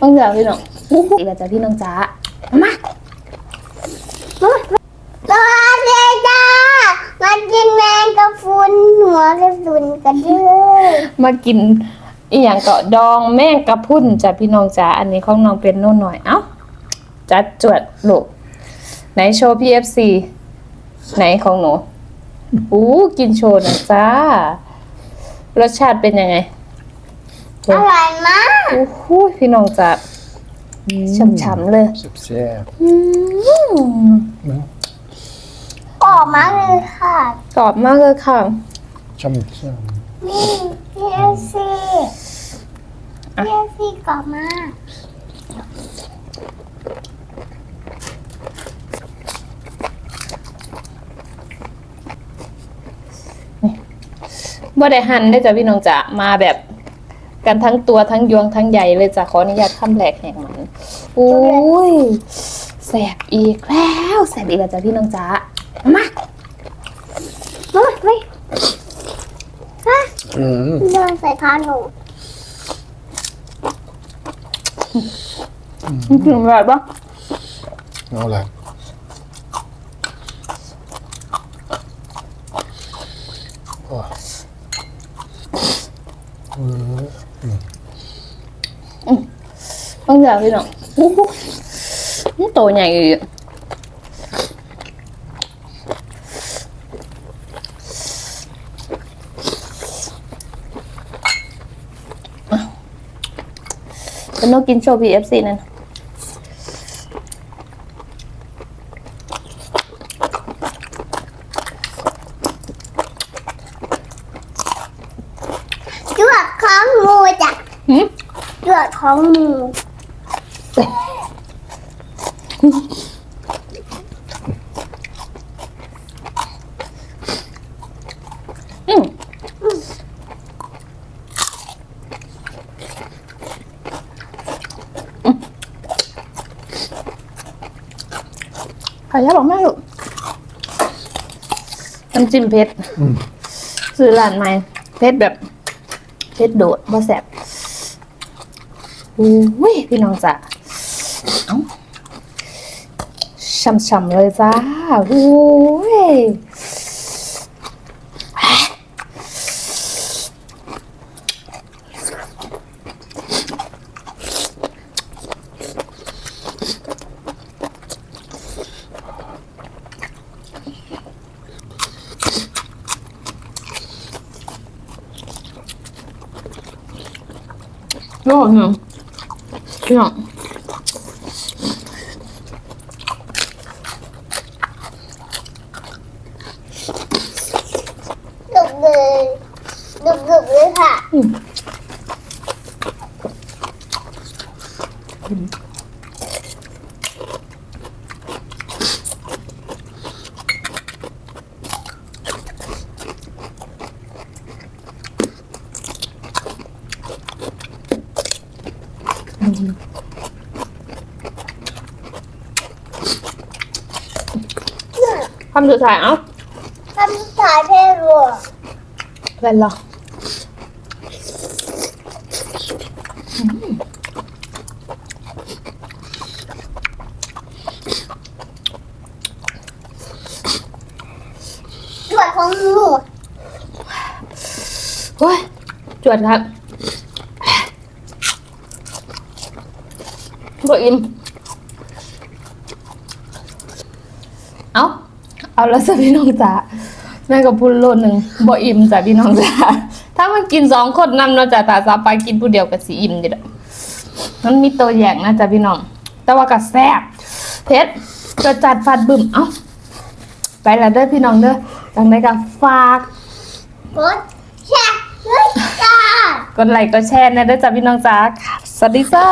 ต้องเดี๋ยวพี่น้องอีกแล้วจ้ะพี่น้องจ๋ามาสวัสดีจ้ามากินแมงกะพรุนหัวกระสุนกันเด้อมากินอีหยังเกาะดองแม่งกระพุ่นจ้ะพี่น้องจ๋าอันนี้ของน้องเป็นโน่นหน่อยเอ้าจัดจวดลูกไหนโชว์ PFC ไหนของหนูอู้กินโชว์หน่อยจ้ารสชาติเป็นยังไง อร่อยมากโอ้โหพี่น้องจ๋าฉ่ำๆเลยแซ่บอืมกรอบมากเลยค่ะกรอบมากเลยค่ะๆช่ำช่นี่พีเอฟซีพีเอฟซีกรอบมากบ่ได้หั่นได้อจ้ะพี่น้องจ๋ามาแบบ กันทั้งตัวทั้งยวงทั้งใหญ่เลยจ้ะขออนุญาตคำแหลกแห่งมันอุ้ยแสบอีกแล้วแสบอีกแล้วจ้ะพี่น้องจ๋ามาเฮ้ยเฮ้ยฮะำอืมเดินใส่ผ้าหนูถึงแบบปะเอาละโอ้อืม ต้องอย่างพี่น้องนี่โตใหญ่อีกเป็นนกินโชว์ PFC นั่น จวดของงูจ้ะ หืม จวด ของงูอืมขายยาบอกแม่ลูกน้ำจิ้มเผ็ดอืม ซื้อร้านใหม่เผ็ดแบบเผ็ดโดดบ่แสบ อุ้ยพี่น้องจ้ะช่ำๆเลยจ้าอุ้ยรอบหนึ่ง พี่น้องดุกเลยดุกดุกเลย ค่ะคำสุดท้ายเอ้าทำสายเพรัวแว่นเหรอจวดของงูโอ้ยจวดครับ บ่อิ่มเอาเอาแล้วสิพี่น้องจ๋าแม่กับพุนโลหนึ่งบ่อิ่มจ้ะพี่น้องจ๋าถ้ามันกินสองคนนำเนาะจ้ะตาซาไปกินผู้เดียวกับสีอิ่มดิละมันมีตัวอย่างนะจ้ะพี่น้อง แต่ว่าก็แซ่บเผ็ดกระจัดฟัดบึ้มเอ้าไปแล้วเด้อพี่น้องเด้อจังไดก็ฝากกดแชร์ด้วยจ้ากดไลค์กดแชร์นะเด้อจ้าพี่น้องจ้าสวัสดีจ้า